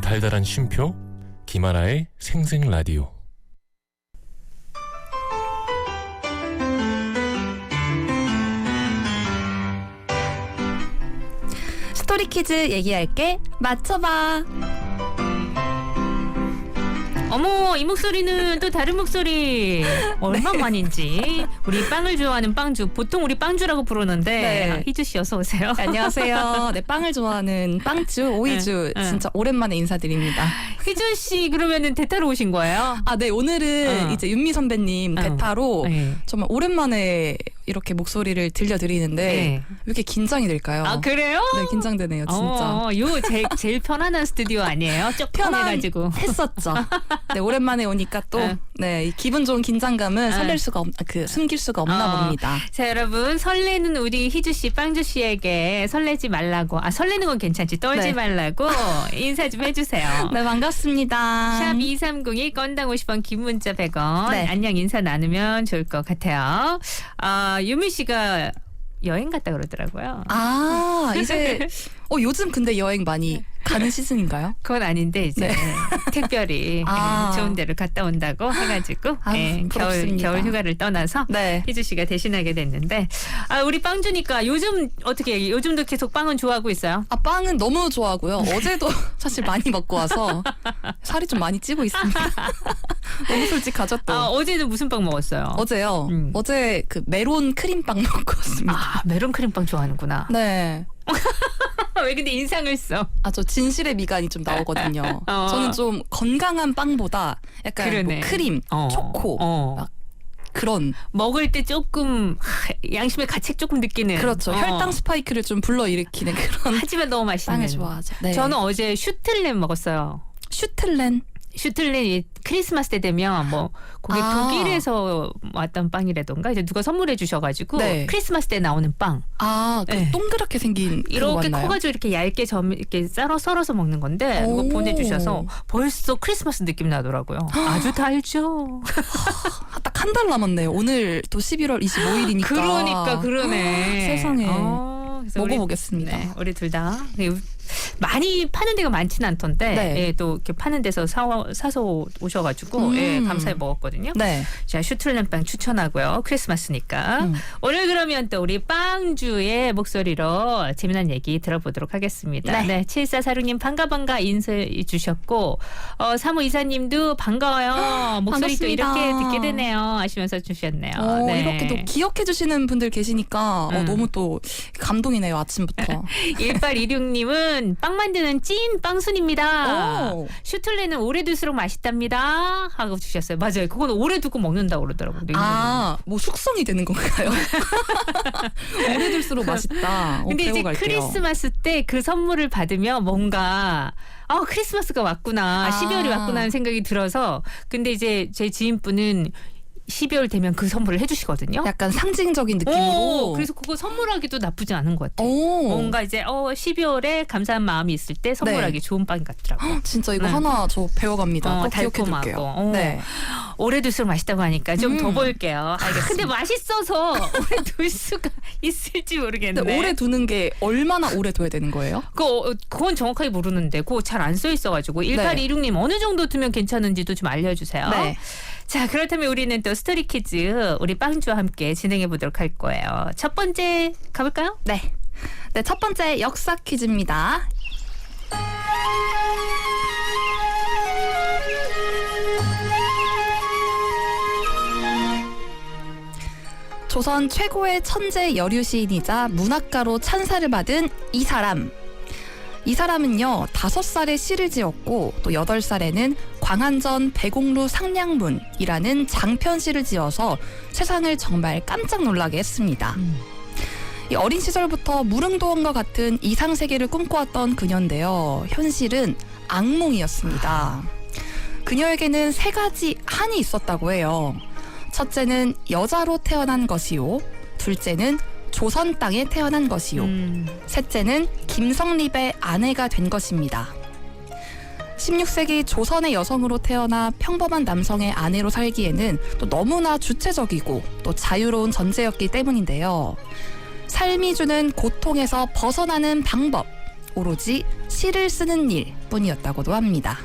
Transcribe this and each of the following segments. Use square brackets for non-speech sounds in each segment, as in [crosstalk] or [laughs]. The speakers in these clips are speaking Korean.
달달한 쉼표 김하나의 생생 라디오 스토리 퀴즈 얘기할게. 맞춰봐. 어머 이 목소리는 또 다른 목소리 얼마만인지 우리 빵을 좋아하는 빵주 보통 우리 빵주라고 부르는데 네. 아, 희주 씨 어서 오세요. 안녕하세요. 네, 빵을 좋아하는 빵주 오이주 응, 응. 진짜 오랜만에 인사드립니다. 희주 씨 그러면은 대타로 오신 거예요? 아, 네, 오늘은 응. 이제 윤미 선배님 응. 대타로 네. 정말 오랜만에 이렇게 목소리를 들려드리는데 네. 왜 이렇게 긴장이 될까요? 아 그래요? 네, 긴장되네요, 진짜. 어, 요 제일, 제일 편안한 스튜디오 아니에요? 쪼편해가지고. 했었죠. 네, 오랜만에 오니까 또, 응. 네, 이 기분 좋은 긴장감은 설렐 수가 없, 그, 숨길 수가 없나 어. 봅니다. 자 여러분 설레는 우리 희주 씨, 빵주 씨에게 설레지 말라고 아 설레는 건 괜찮지 떨지 네. 말라고 인사 좀 해주세요. 네, 반갑습니다. 샵 2302 건당 50원 긴 문자 100원 네. 안녕 인사 나누면 좋을 것 같아요. 아 유미 씨가 여행 갔다 그러더라고요. 아, 이제, [laughs] 어, 요즘 근데 여행 많이 가는 시즌인가요? 그건 아닌데 이제 네. 특별히 [laughs] 아. 예, 좋은 데를 갔다 온다고 해가지고 아유, 예, 겨울 부럽습니다. 겨울 휴가를 떠나서 네. 희주 씨가 대신하게 됐는데 아 우리 빵 주니까 요즘 어떻게 얘기- 요즘도 계속 빵은 좋아하고 있어요? 아, 빵은 너무 좋아하고요. 어제도 [laughs] 사실 많이 먹고 와서 살이 좀 많이 찌고 있습니다. [laughs] 너무 솔직하죠, 또. 아 어제는 무슨 빵 먹었어요? 어제요. 음. 어제 그 메론 크림빵 먹고 왔습니다. 아 메론 크림빵 좋아하는구나. 네. [laughs] 왜 근데 인상을 써? 아, 저 진실의 미간이 좀 나오거든요. [laughs] 어. 저는 좀 건강한 빵보다 약간 그러네. 뭐 크림, 어. 초코, 어. 막 그런. 먹을 때 조금 하, 양심의 가책 조금 느끼는. 그렇죠. 어. 혈당 스파이크를 좀 불러일으키는 그런 [laughs] 하지만 너무 맛있는. 빵을 좋아하죠. 네. 저는 어제 슈틀렌 먹었어요. 슈틀렌. 슈틀렌이 크리스마스 때 되면 뭐 그게 아. 독일에서 왔던 빵이라던가 이제 누가 선물해 주셔가지고 네. 크리스마스 때 나오는 빵 아, 그 네. 동그랗게 생긴 이렇게 맞나요? 커가지고 이렇게 얇게 점 이렇게 썰어 썰어서 먹는 건데 오. 그거 보내주셔서 벌써 크리스마스 느낌 나더라고요. [gasps] 아주 달죠. 딱 한 달 남았네요. 오늘 또 11월 25일이니까. 그러니까 그러네. 세상에. 어, 그래서 우리- 먹어보겠습니다. 네, 우리 둘 다. 많이 파는 데가 많지는 않던데 네. 예, 또 이렇게 파는 데서 사, 사서 오셔가지고 음. 예, 감사히 먹었거든요. 네. 자 슈틀렌빵 추천하고요. 크리스마스니까 음. 오늘 그러면 또 우리 빵주의 목소리로 재미난 얘기 들어보도록 하겠습니다. 네. 네, 7446님 반가 반가 인사해 주셨고 어, 사무 이사님도 반가워요. [gasps] 목소리 또. 이렇게 듣게 되네요. 하시면서 주셨네요. 어, 네. 이렇게 또 기억해 주시는 분들 계시니까 어, 음. 너무 또 감동이네요. 아침부터. [laughs] 1826님은 빵 만드는 찐 빵순입니다. 오. 슈틀레는 오래 둘수록 맛있답니다. 하고 주셨어요. 맞아요. 그건 오래 두고 먹는다고 그러더라고요. 아, 뭐 숙성이 되는 건가요? [laughs] 오래 둘수록 맛있다. 어, 근데 이제 배워갈게요. 크리스마스 때 그 선물을 받으면 뭔가 아 크리스마스가 왔구나 아. 12월이 왔구나 하는 생각이 들어서 근데 이제 제 지인분은 12월 되면 그 선물을 해주시거든요. 약간 상징적인 느낌으로. 오, 그래서 그거 선물하기도 나쁘지 않은 것 같아요. 오. 뭔가 이제 어 12월에 감사한 마음이 있을 때 선물하기 좋은 빵 같더라고요. 진짜 이거 네. 하나 저 배워갑니다. 어, 달콤하고. 어. 네. 오래 둘수록 맛있다고 하니까 좀더 음. 볼게요. 근데 맛있어서 [laughs] 오래 둘 수가 있을지 모르겠네. 근데 오래 두는 게 얼마나 오래 둬야 되는 거예요? 그거, 어, 그건 정확하게 모르는데 그거 잘 안 써 있어가지고 네. 1826님 어느 정도 두면 괜찮은지도 좀 알려주세요. 네. 자 그렇다면 우리는 또 스토리 퀴즈 우리 빵주와 함께 진행해 보도록 할 거예요. 첫 번째 가볼까요? 네. 네, 첫 번째 역사 퀴즈입니다. 조선 최고의 천재 여류 시인이자 문학가로 찬사를 받은 이 사람. 이 사람은요, 다섯 살에 시를 지었고, 또 여덟 살에는 광안전 배공루 상량문이라는 장편 시를 지어서 세상을 정말 깜짝 놀라게 했습니다. 이 어린 시절부터 무릉도원과 같은 이상 세계를 꿈꿔왔던 그녀인데요. 현실은 악몽이었습니다. 그녀에게는 세 가지 한이 있었다고 해요. 첫째는 여자로 태어난 것이요. 둘째는 조선 땅에 태어난 것이요. 음, 셋째는 김성립의 아내가 된 것입니다. 16세기 조선의 여성으로 태어나 평범한 남성의 아내로 살기에는 또 너무나 주체적이고 또 자유로운 전제였기 때문인데요. 삶이 주는 고통에서 벗어나는 방법. 오로지 시를 쓰는 일 뿐이었다고도 합니다.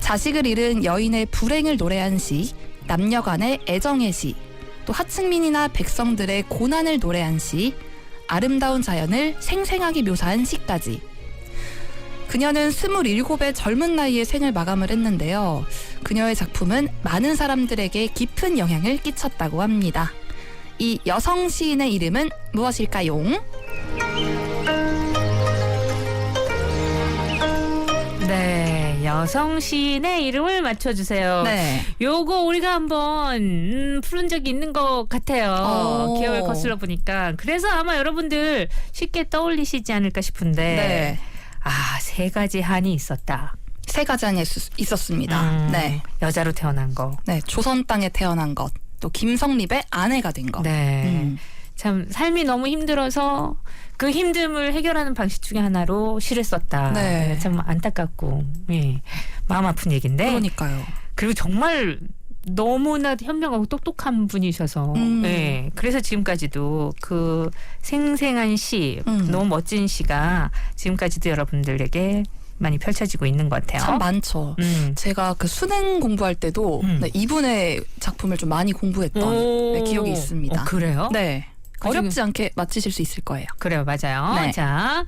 자식을 잃은 여인의 불행을 노래한 시, 남녀 간의 애정의 시, 또 하층민이나 백성들의 고난을 노래한 시, 아름다운 자연을 생생하게 묘사한 시까지. 그녀는 27의 젊은 나이에 생을 마감을 했는데요. 그녀의 작품은 많은 사람들에게 깊은 영향을 끼쳤다고 합니다. 이 여성 시인의 이름은 무엇일까요? 여성 시인의 이름을 맞춰주세요. 네. 요거 우리가 한번 음, 푸른 적이 있는 것 같아요. 오. 기억을 거슬러 보니까. 그래서 아마 여러분들 쉽게 떠올리시지 않을까 싶은데. 네. 아, 세 가지 한이 있었다. 세 가지 안에 있- 있었습니다. 음, 네. 여자로 태어난 거. 네. 조선 땅에 태어난 것. 또 김성립의 아내가 된 것. 네. 음. 참 삶이 너무 힘들어서 그 힘듦을 해결하는 방식 중에 하나로 시를 썼다. 네. 참 안타깝고 예. 마음 아픈 얘기인데 그러니까요. 그리고 정말 너무나 현명하고 똑똑한 분이셔서 음. 예. 그래서 지금까지도 그 생생한 시 음. 너무 멋진 시가 지금까지도 여러분들에게 많이 펼쳐지고 있는 것 같아요. 참 많죠. 음. 제가 그 수능 공부할 때도 음. 네, 이분의 작품을 좀 많이 공부했던 오. 네, 기억이 있습니다. 어, 그래요? 네. 그 어렵지 않게 맞히실 수 있을 거예요. 그래요, 맞아요. 네. 자,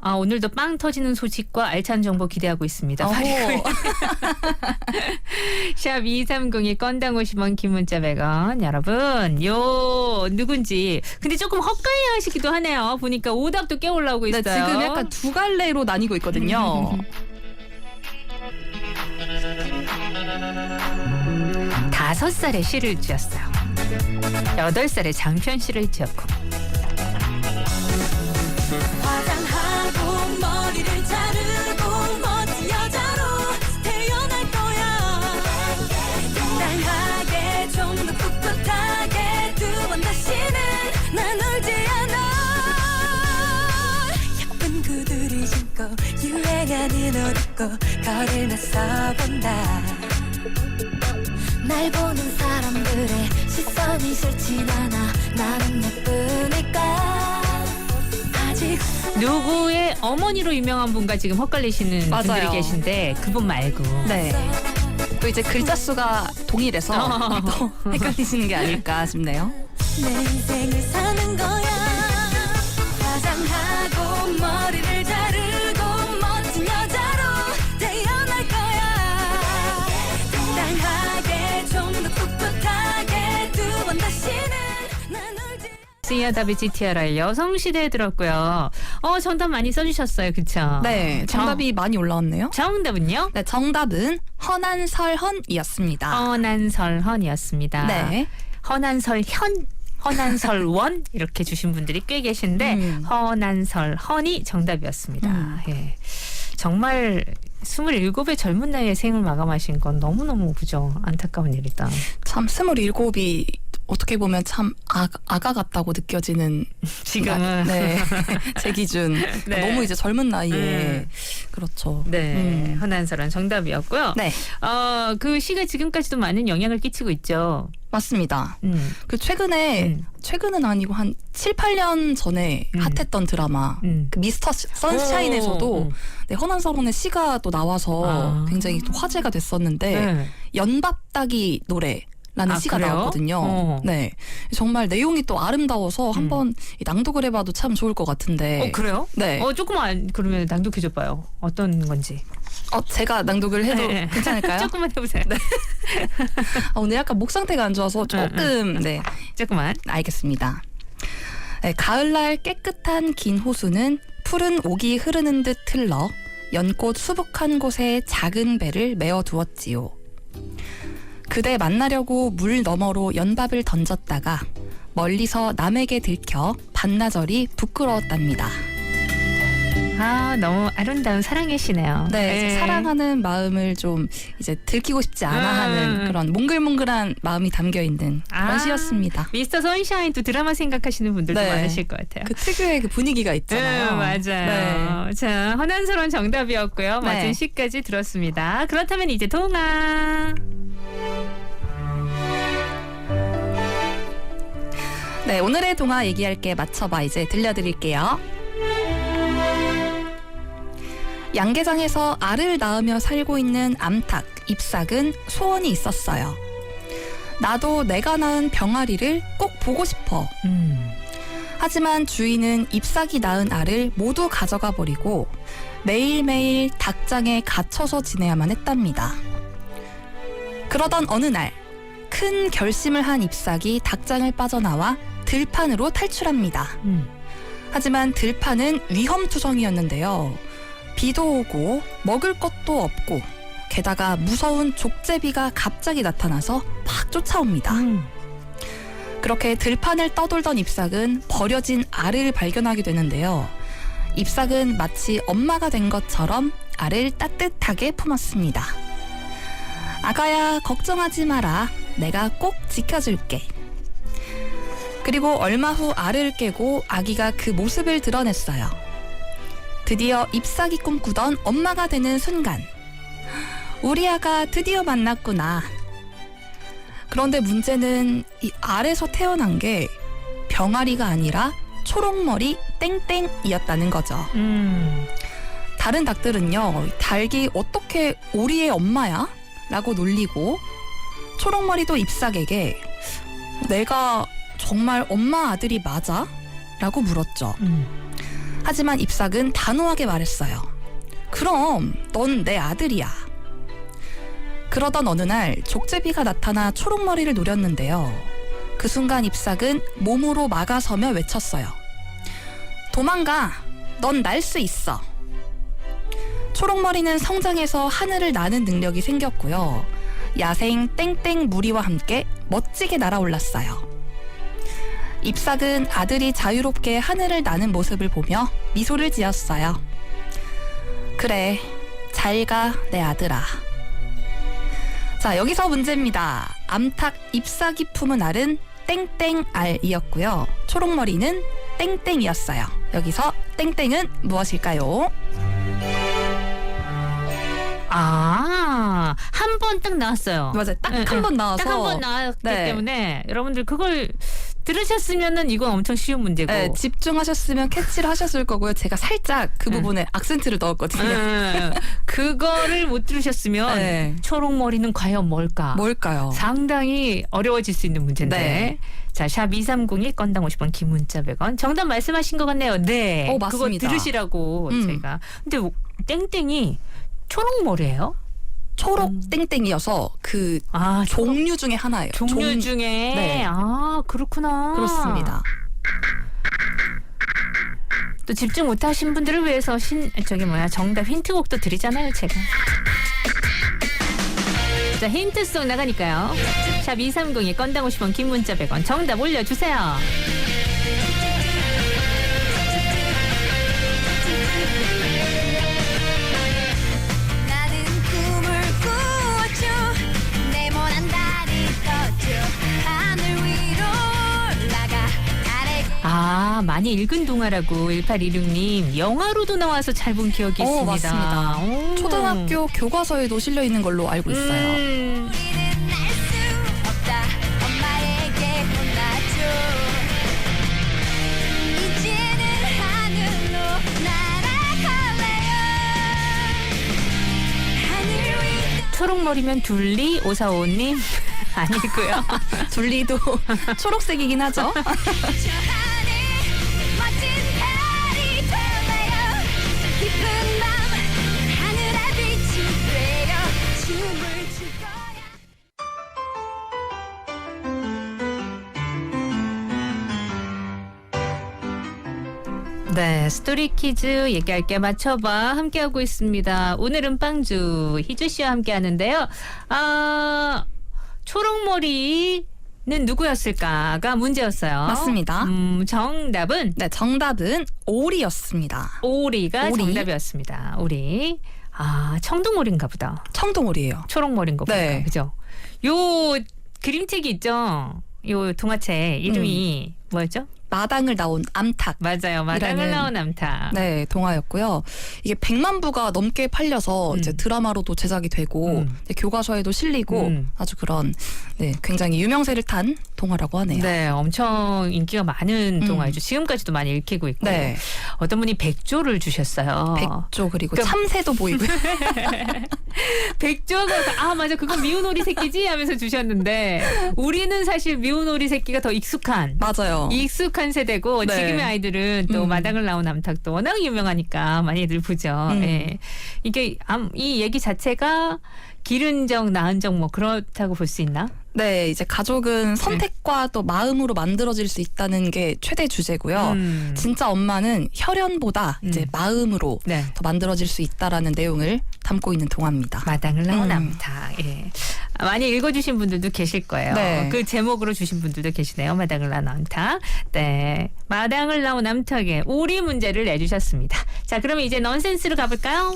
아, 오늘도 빵 터지는 소식과 알찬 정보 기대하고 있습니다. [laughs] 샵 230이 건당 50원 긴 문자 100원. 여러분, 요 누군지. 근데 조금 헛가이 하시기도 하네요. 보니까 오답도 꽤 올라오고 네, 있어요. 지금 약간 두 갈래로 나뉘고 있거든요. [laughs] 다섯 살에 시를 지었어요. 여덟 살에 장편 시를 지었고. 화장하고 머리를 자르고 멋진 여자로 태어날 거야. 당당하게 좀더 꿋꿋하게 두 번 다시는 난 울지 않아. 예쁜 구두를 신고 유행하는 옷 입고 거리를 나서본다. 날 보는 사람들의 시선이 싫진 않아 나는 예쁘니까 아직 누구의 어머니로 유명한 분과 지금 헛갈리시는 맞아요. 분들이 계신데 그분 말고. 네. 또 이제 글자 수가 동일해서 어. 또 [laughs] 헷갈리시는 게 아닐까 싶네요. 내 인생을 사는 거야 시아 다비 GTRI 여성 시대에 들었고요. 어 정답 많이 써주셨어요, 그쵸? 네. 정답이 많이 올라왔네요. 정, 정답은요? 네, 정답은 허난설헌이었습니다. 허난설헌이었습니다. 네. 허난설현, 허난설원 이렇게 주신 분들이 꽤 계신데 음. 허난설헌이 정답이었습니다. 음. 예. 정말 27의 젊은 나이에 생을 마감하신 건 너무너무 그죠 안타까운 일이다. 참 스물일곱이 어떻게 보면 참 아, 아가 같다고 느껴지는 [laughs] 지금은 나- 네. [laughs] 제 기준 네. 너무 이제 젊은 나이에 음. 그렇죠. 네, 음. 허난설헌 정답이었고요. 네, 어, 그 시가 지금까지도 많은 영향을 끼치고 있죠. 맞습니다. 음, 그 최근에 음. 최근은 아니고 한 7, 8년 전에 음. 핫했던 드라마 음. 그 미스터 선샤인에서도 오, 네, 허난서론의 시가 또 나와서 아. 굉장히 또 화제가 됐었는데 네. 연밥 따기 노래 라는 아, 시가 그래요? 나왔거든요. 어. 네, 정말 내용이 또 아름다워서 한번 이 낭독을 해봐도 참 좋을 것 같은데. 어 그래요? 네, 어 조금만 그러면 낭독해줘 봐요. 어떤 건지. 어, 제가 낭독을 해도 네. 괜찮을까요? [laughs] 조금만 해보세요. 네. [laughs] 아, 오늘 약간 목 상태가 안 좋아서 조금 네 조금만. 알겠습니다. 네, 가을날 깨끗한 긴 호수는 푸른 옥이 흐르는 듯 흘러 연꽃 수북한 곳에 작은 배를 메어 두었지요. 그대 만나려고 물 너머로 연밥을 던졌다가 멀리서 남에게 들켜 반나절이 부끄러웠답니다. 아 너무 아름다운 사랑의 시네요. 네, 이제 사랑하는 마음을 좀 이제 들키고 싶지 않아 음. 하는 그런 몽글몽글한 마음이 담겨 있는 그런 아. 시였습니다. 미스터 선샤인 또 드라마 생각하시는 분들도 네. 많으실 것 같아요. 그 특유의 그 분위기가 있잖아요. 네, 맞아요. 자, 허난스러운 정답이었고요. 네. 멋진 시까지 들었습니다. 그렇다면 이제 동화. 네, 오늘의 동화 얘기할 게 맞춰봐 이제 들려드릴게요. 양계장에서 알을 낳으며 살고 있는 암탉, 잎삭은 소원이 있었어요. 나도 내가 낳은 병아리를 꼭 보고 싶어. 음. 하지만 주인은 잎삭이 낳은 알을 모두 가져가 버리고 매일매일 닭장에 갇혀서 지내야만 했답니다. 그러던 어느 날, 큰 결심을 한 잎삭이 닭장을 빠져나와 들판으로 탈출합니다. 음. 하지만 들판은 위험투성이었는데요. 비도 오고 먹을 것도 없고 게다가 무서운 족제비가 갑자기 나타나서 막 쫓아옵니다. 음. 그렇게 들판을 떠돌던 잎삭은 버려진 알을 발견하게 되는데요. 잎삭은 마치 엄마가 된 것처럼 알을 따뜻하게 품었습니다. 아가야, 걱정하지 마라. 내가 꼭 지켜줄게. 그리고 얼마 후 알을 깨고 아기가 그 모습을 드러냈어요. 드디어 잎삭이 꿈꾸던 엄마가 되는 순간. 우리 아가 드디어 만났구나. 그런데 문제는 이 알에서 태어난 게 병아리가 아니라 초록머리 땡땡이었다는 거죠. 음. 다른 닭들은요, 닭이 어떻게 우리의 엄마야? 라고 놀리고, 초록머리도 잎삭에게 내가 정말 엄마 아들이 맞아? 라고 물었죠. 음. 하지만 잎삭은 단호하게 말했어요. 그럼 넌 내 아들이야. 그러던 어느 날 족제비가 나타나 초록머리를 노렸는데요. 그 순간 잎삭은 몸으로 막아서며 외쳤어요. 도망가! 넌 날 수 있어! 초록머리는 성장해서 하늘을 나는 능력이 생겼고요. 야생 땡땡 무리와 함께 멋지게 날아올랐어요. 잎삭은 아들이 자유롭게 하늘을 나는 모습을 보며 미소를 지었어요. 그래, 잘 가, 내 아들아. 자, 여기서 문제입니다. 암탉 잎삭이 품은 알은 땡땡알이었고요. 초록머리는 땡땡이었어요. 여기서 땡땡은 무엇일까요? 아, 한 번 딱 나왔어요. 맞아요. 딱 네, 한번 나와서. 딱 한 번 나왔기 네. 때문에 여러분들 그걸 들으셨으면은 이건 엄청 쉬운 문제고. 네, 집중하셨으면 캐치를 하셨을 거고요. 제가 살짝 그 네. 부분에 악센트를 넣었거든요. 음, [laughs] 그거를 못 들으셨으면 네. 초록머리는 과연 뭘까? 뭘까요? 상당히 어려워질 수 있는 문제인데. 네. 자, 샵 2302 건당 50원 긴 문자 100원. 정답 말씀하신 것 같네요. 네. 어, 맞습니다. 그거 들으시라고 음. 제가. 근데 뭐, 땡땡이 초록머리예요? 초록 음. 땡땡이어서 그 아, 초- 종류 중에 하나예요. 종류 종- 중에 네. 아, 그렇구나. 그렇습니다. 또 집중 못 하신 분들을 위해서 신 저기 뭐야 정답 힌트곡도 드리잖아요 제가 자 힌트송 나가니까요 샵 230에 건당 50원 긴 문자 100원 정답 올려주세요 아 많이 읽은 동화라고 1816님 영화로도 나와서 잘 본 기억이 어, 있습니다 맞습니다. 오. 초등학교 교과서에도 실려 있는 걸로 알고 있어요. 음, 초록머리면 둘리 오사오님 [laughs] 아니고요 [laughs] 둘리도 초록색이긴 하죠. [laughs] 네, 스토리 퀴즈 얘기할 게 맞춰봐 함께하고 있습니다. 오늘은 빵주 희주 씨와 함께 하는데요. 아, 초록머리는 누구였을까가 문제였어요. 맞습니다. 음, 정답은 네, 정답은 오리였습니다. 오리가 오리. 정답이었습니다. 오리. 아, 청둥오리인가 보다. 청동오리예요. 초록머리인 거 보니까. 네. 그죠? 요 그림책이 있죠? 요 동화책 이름이 뭐였죠? 마당을 나온 암탉. 맞아요. 마당을 나온 암탉. 네, 동화였고요. 이게 100만 부가 넘게 팔려서 음. 이제 드라마로도 제작이 되고 음. 이제 교과서에도 실리고 음. 아주 그런 네, 굉장히 유명세를 탄 동화라고 하네요. 네, 엄청 인기가 많은 음. 동화이죠. 지금까지도 많이 읽히고 있고. 네. 어떤 분이 백조를 주셨어요. 백조 그리고 그러니까- 참새도 보이고요. [laughs] 백조가 아 맞아 그건 미운 오리 새끼지 하면서 주셨는데 우리는 사실 미운 오리 새끼가 더 익숙한 맞아요. 익숙한 세대고 네. 지금의 아이들은 또 음. 마당을 나온 암탉도 워낙 유명하니까 많이들 보죠. 음. 예. 이게 암, 이 얘기 자체가 기른 적 낳은 적뭐 그렇다고 볼 수 있나? 네, 이제 가족은 선택과 또 마음으로 만들어질 수 있다는 게 최대 주제고요. 음. 진짜 엄마는 혈연보다 이제 음. 마음으로 네. 더 만들어질 수 있다라는 내용을 담고 있는 동화입니다. 마당을 나온 음. 예. 아, 많이 읽어주신 분들도 계실 거예요. 네. 그 제목으로 주신 분들도 계시네요. 마당을 나온 암탉. 네. 마당을 나온 암탉의 오리 문제를 내주셨습니다. 자, 그러면 이제 넌센스로 가볼까요?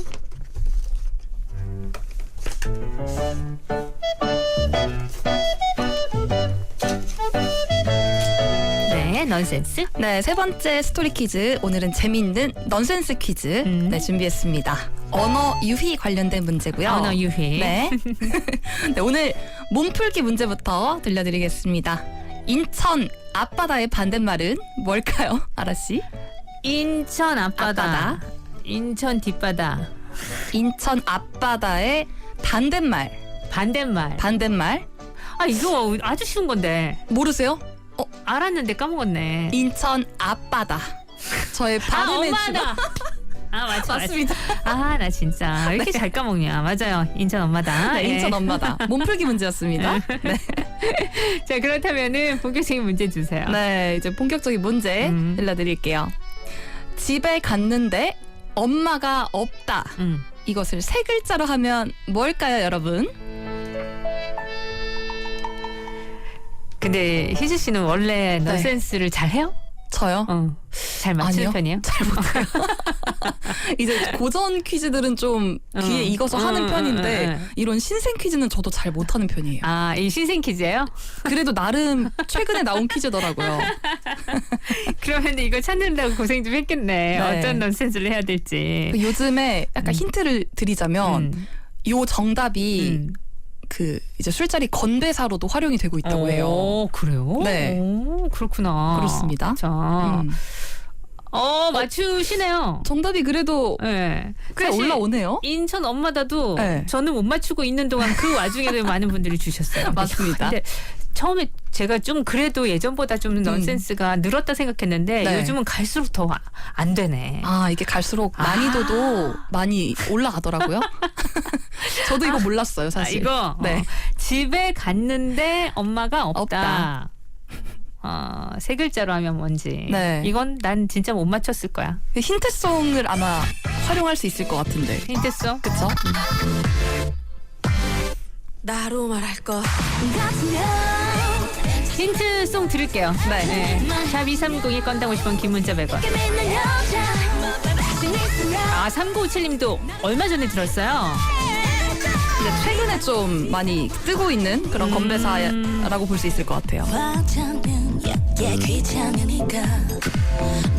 네, 넌센스. 네, 세 번째 스토리 퀴즈. 오늘은 재미있는 넌센스 퀴즈 음. 네, 준비했습니다. 언어 유희 관련된 문제고요. 언어 유희. 네. [laughs] 네, 오늘 몸풀기 문제부터 들려드리겠습니다. 인천 앞바다의 반대말은 뭘까요, 아라 씨? 인천 앞바다. 앞바다. 인천 뒷바다. 인천 앞바다의 반대말. 반대말. 반대말 아, 이거 아주 쉬운 건데. 모르세요? 알았는데 까먹었네. 인천 앞바다. 저의 아, 발음의 엄마다. 아, 맞죠. 맞습니다. 아, 나 진짜. 왜 이렇게 잘 까먹냐. 맞아요. 인천 엄마다. 네, 예. 인천 엄마다. 몸풀기 문제였습니다. [laughs] 네. 자, 그렇다면은 본격적인 문제 주세요. 네, 이제 본격적인 문제 음. 들려드릴게요. 집에 갔는데 엄마가 없다. 음. 이것을 세 글자로 하면 뭘까요, 여러분? 근데 희주 씨는 원래 네. 넌센스를 잘 해요? 저요? 어. 잘 맞추는 아니요. 편이에요? 잘 못해요. [laughs] 이제 고전 퀴즈들은 좀 귀에 음. 익어서 하는 음, 편인데 음, 음, 음. 이런 신생 퀴즈는 저도 잘 못하는 편이에요. 아, 이 신생 퀴즈예요? 그래도 나름 최근에 나온 퀴즈더라고요. [laughs] 그러면 이거 찾는다고 고생 좀 했겠네. 네. 어떤 넌센스를 해야 될지. 요즘에 약간 음. 힌트를 드리자면 음. 요 정답이 음. 그 이제 술자리 건배사로도 활용이 되고 있다고 해요. 오, 그래요? 네. 오, 그렇구나. 그렇습니다. 자, 음. 어, 맞추시네요. 정답이 그래도 네. 잘 사실 올라오네요. 인천 엄마다도 네. 저는 못 맞추고 있는 동안 그 와중에도 많은 분들이 주셨어요. [laughs] 맞습니다. 근데 처음에 제가 좀 그래도 예전보다 좀 넌센스가 늘었다 생각했는데 음. 네. 요즘은 갈수록 더 안 되네. 아 이게 갈수록 아. 난이도도 많이 올라가더라고요. [laughs] 저도 이거 몰랐어요 아, 사실. 이거 네. 어, 집에 갔는데 엄마가 없다. 없다. 어, 세 글자로 하면 뭔지. 네. 이건 난 진짜 못 맞췄을 거야. 그 힌트송을 아마 활용할 수 있을 것 같은데. 힌트 써? 그쵸? 나로 말할 것 같으면 힌트송 드릴게요. 네. 샵 230이 건당 50원 긴 문자 100원. 게 믿는 여자 자신 있으면 아 3957님도 얼마 전에 들었어요. 근데 최근에 좀 많이 뜨고 있는 그런 음. 건배사라고 볼 수 있을 것 같아요. 화장은 약게 귀찮으니까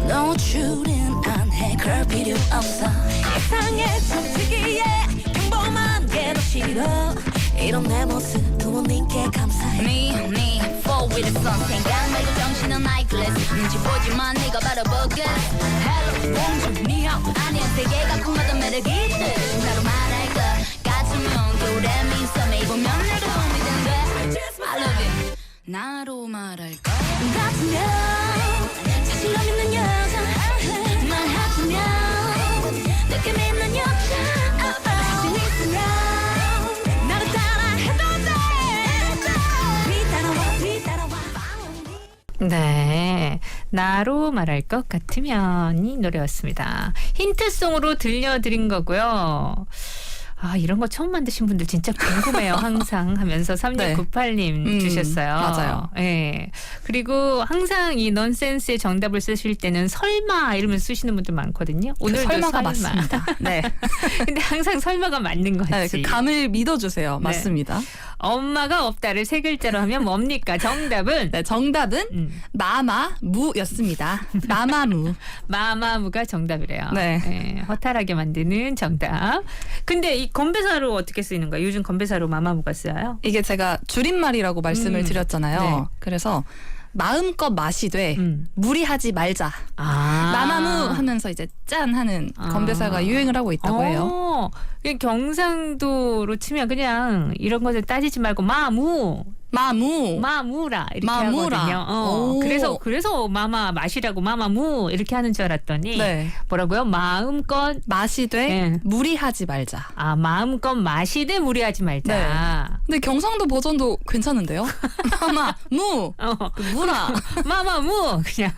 노출은 안해 그럴 필요 없어 이상해 참 특이해 평범한 게더 싫어 이런 내 모습 부모님께 감사해 Me, me, with the sun 생각 말고 정신은 나이클래스 눈치 보지만 네가 바로 보그 Hello, bonjour, 니하오 아니야 세계가 꿈마다 매력이 있듯 나로 말할 것 같으면 겨울에 미소매 입으면 내가 도움이 된대. I love it 나로 말할 것 같으면 나로 말할 것 같으면 이 노래였습니다. 힌트송으로 들려드린 거고요. 아, 이런 거 처음 만드신 분들 진짜 궁금해요. [laughs] 항상 하면서 3698님 음, 주셨어요. 맞아요. 예. 그리고 항상 이 넌센스의 정답을 쓰실 때는 설마 이러면 쓰시는 분들 많거든요. 오늘도 그 설마가 설마. 맞습니다. 네. [laughs] 근데 항상 설마가 맞는 거지. 네, 그 감을 믿어주세요. 맞습니다. 엄마가 없다를 세 글자로 하면 뭡니까? 정답은 [laughs] 네, 정답은 음. 마마무였습니다. 마마무. 마마무가 정답이래요. 네. 예, 허탈하게 만드는 정답. 근데 이 건배사로 어떻게 쓰이는 거예요? 요즘 건배사로 마마무가 쓰여요? 이게 제가 줄임말이라고 말씀을 음, 드렸잖아요. 네. 그래서 마음껏 마시되 음. 무리하지 말자. 아. 마마무 하면서 이제 짠 하는 아. 건배사가 유행을 하고 있다고 해요. 어, 경상도로 치면 그냥 이런 것을 따지지 말고 마무 마무. 마무라 이렇게 마무라. 하거든요. 어, 오. 그래서 그래서 마마 마시라고 마마무 이렇게 하는 줄 알았더니 네. 뭐라고요? 마음껏 마시되 예. 무리하지 말자. 아 마음껏 마시되 무리하지 말자. 근데 경상도 버전도 괜찮은데요? [laughs] 마마 무 어. 그 무라. [laughs] 마마무 그냥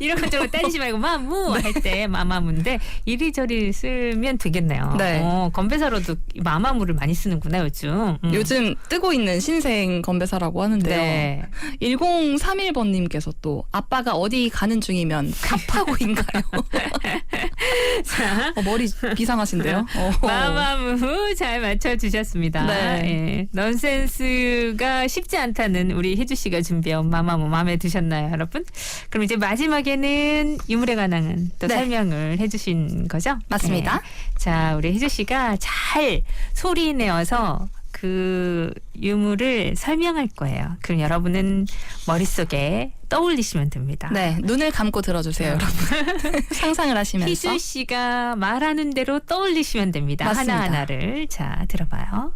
이런 것저런 따지지 말고 마무 할 때 마마무인데 이리저리 쓰면 되겠네요. 네. 어, 건배사로도 마마무를 많이 쓰는구나 요즘. 음. 요즘 뜨고 있는 신생 건배사 라고 하는데요. 네. 1031번님께서 또 아빠가 어디 가는 중이면 갑하고인가요? [laughs] 자. 어, 머리 비상하신데요? 어. 마마무 잘 맞춰주셨습니다. 네. 예. 넌센스가 쉽지 않다는 우리 혜주 씨가 준비한 마마무 마음에 드셨나요, 여러분? 그럼 이제 마지막에는 유물에 관한 또 네. 설명을 해주신 거죠? 맞습니다. 예. 자, 우리 혜주 씨가 잘 소리 내어서 그 유물을 설명할 거예요. 그럼 여러분은 머릿속에 떠올리시면 됩니다. 네, 눈을 감고 들어주세요, 여러분. [laughs] 상상을 하시면서. 희수 씨가 말하는 대로 떠올리시면 됩니다. 맞습니다. 하나하나를. 자, 들어봐요.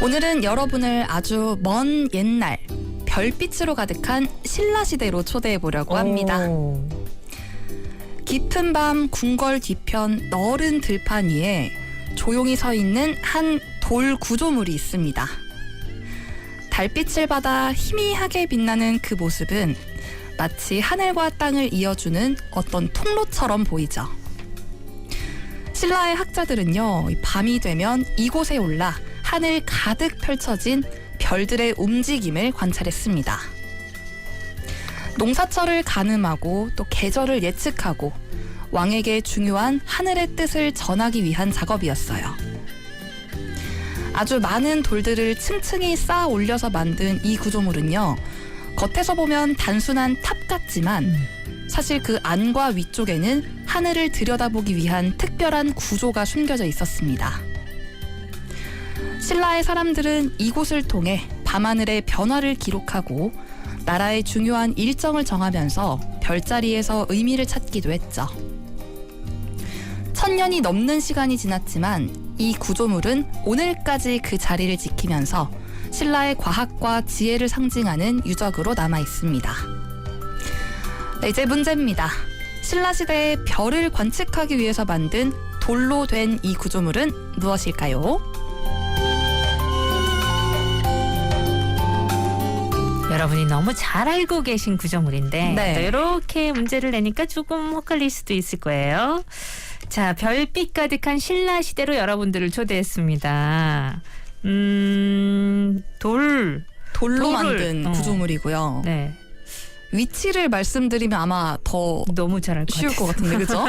오늘은 여러분을 아주 먼 옛날 별빛으로 가득한 신라시대로 초대해 보려고 합니다. 오. 깊은 밤 궁궐 뒤편 너른 들판 위에 조용히 서 있는 한 돌 구조물이 있습니다. 달빛을 받아 희미하게 빛나는 그 모습은 마치 하늘과 땅을 이어주는 어떤 통로처럼 보이죠. 신라의 학자들은요, 이 밤이 되면 이곳에 올라 하늘 가득 펼쳐진 별들의 움직임을 관찰했습니다. 농사철을 가늠하고 또 계절을 예측하고 왕에게 중요한 하늘의 뜻을 전하기 위한 작업이었어요. 아주 많은 돌들을 층층이 쌓아 올려서 만든 이 구조물은요. 겉에서 보면 단순한 탑 같지만 사실 그 안과 위쪽에는 하늘을 들여다보기 위한 특별한 구조가 숨겨져 있었습니다. 신라의 사람들은 이곳을 통해 밤하늘의 변화를 기록하고 나라의 중요한 일정을 정하면서 별자리에서 의미를 찾기도 했죠. 천년이 넘는 시간이 지났지만 이 구조물은 오늘까지 그 자리를 지키면서 신라의 과학과 지혜를 상징하는 유적으로 남아 있습니다. 네, 이제 문제입니다. 신라 시대의 별을 관측하기 위해서 만든 돌로 된 이 구조물은 무엇일까요? 여러분이 너무 잘 알고 계신 구조물인데 네. 또 이렇게 문제를 내니까 조금 헛갈릴 수도 있을 거예요. 자, 별빛 가득한 신라 시대로 여러분들을 초대했습니다. 음, 돌. 돌로 돌을, 만든 어. 구조물이고요. 네. 위치를 말씀드리면 아마 더 너무 잘알것 쉬울. 것 같은데 그죠?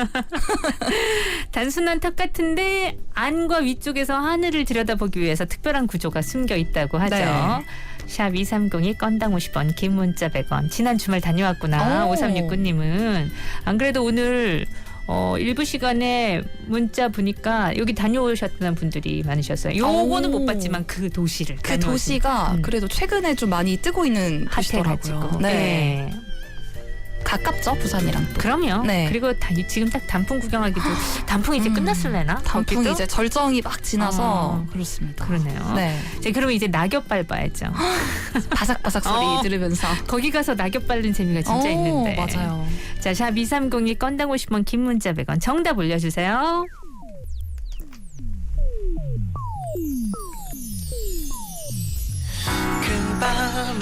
[laughs] 단순한 탑 같은데 안과 위쪽에서 하늘을 들여다보기 위해서 특별한 구조가 숨겨 있다고 하죠. 네. 샵 2302 건당 50원 긴 문자 100원 지난 주말 다녀왔구나 오. 5369님은 안 그래도 오늘 어, 일부 시간에 문자 보니까 여기 다녀오셨던 분들이 많으셨어요. 요거는 오. 못 봤지만 그 도시를 그 다녀오신 도시가 음. 그래도 최근에 좀 많이 뜨고 있는 도시더라고요. 핫해가지고 네. 네. 가깝죠 부산이랑 또. 그럼요. 네. 그리고 다, 지금 딱 단풍 구경하기도 [gasps] 단풍이 이제 음, 끝났을래나? 단풍이 거기도? 이제 절정이 막 지나서 어. 그렇습니다. 그러네요. 네, 자, 그러면 이제 낙엽 밟아야죠. [gasps] 바삭바삭 소리 어. 들으면서 거기 가서 낙엽 밟는 재미가 진짜 오, 있는데. 맞아요. 자, 샵 2302 건당 50원 긴 문자 100원 정답 올려주세요.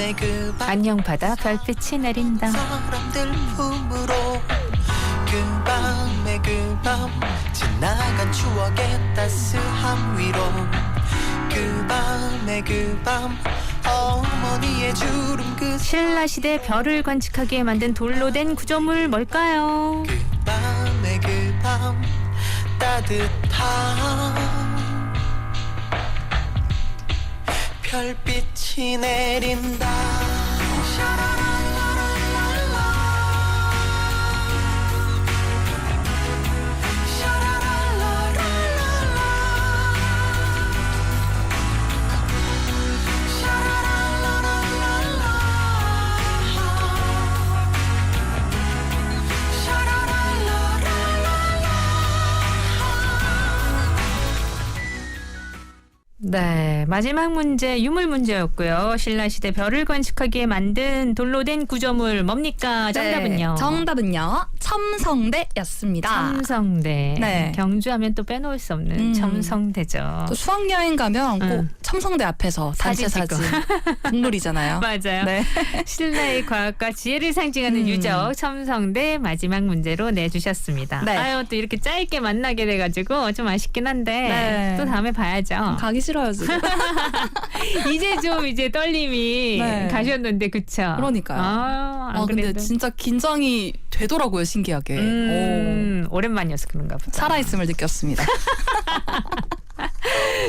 그밤 안녕 바다 별빛이 내린다. 사람들 품으로 그 밤에 그밤 지나간 추억의 따스함 위로 그 밤에 그밤 어머니의 주름 그 신라 시대 별을 관측하기 위해 만든 돌로 된 구조물 뭘까요? 그 밤에 그밤 따뜻한 별빛이 내린다 마지막 문제 유물 문제였고요. 신라 시대 별을 건축하기에 만든 돌로 된 구조물 뭡니까? 정답은요. 네, 정답은요. 첨성대였습니다. 첨성대. 네. 경주하면 또 빼놓을 수 없는 음. 첨성대죠. 또 수학 여행 가면 꼭 응. 첨성대 앞에서 단체 사진 국룰이잖아요. [laughs] 맞아요. 네. 신라의 과학과 지혜를 상징하는 음. 유적 첨성대 마지막 문제로 내주셨습니다. 네. 아유 또 이렇게 짧게 만나게 돼가지고 좀 아쉽긴 한데 네. 또 다음에 봐야죠. 가기 싫어요 지금. [laughs] 이제 좀 이제 떨림이 네. 가셨는데 그쵸? 그러니까요. 아, 안 아 근데 그래도. 진짜 긴장이 되더라고요 신기하게. 오. 음, 오랜만이어서 그런가 보다. 살아있음을 느꼈습니다. [laughs]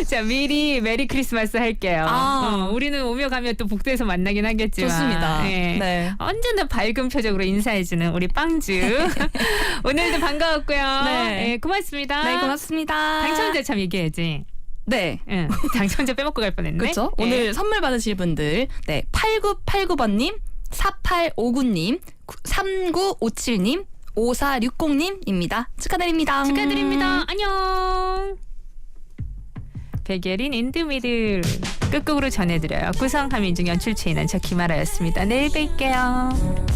자 미리 메리 크리스마스 할게요. 아. 어, 우리는 오며 가며 또 복도에서 만나긴 하겠지만 좋습니다. 예. 네. 언제나 밝은 표정으로 인사해주는 우리 빵주 [laughs] 오늘도 반가웠고요. 네. 예, 고맙습니다. 네 고맙습니다. 당첨자 참 얘기해야지. 네. 응, 당첨자 빼먹고 갈 뻔했네. 그렇죠. 예. 오늘 선물 받으실 분들 네 8989번님, 4859님, 3957님, 5460님입니다. 축하드립니다. 축하드립니다. 안녕. 백예린 인드미들 끝곡으로 전해드려요. 구성 함인중 연출 최인한 저 김아라였습니다. 내일 뵐게요.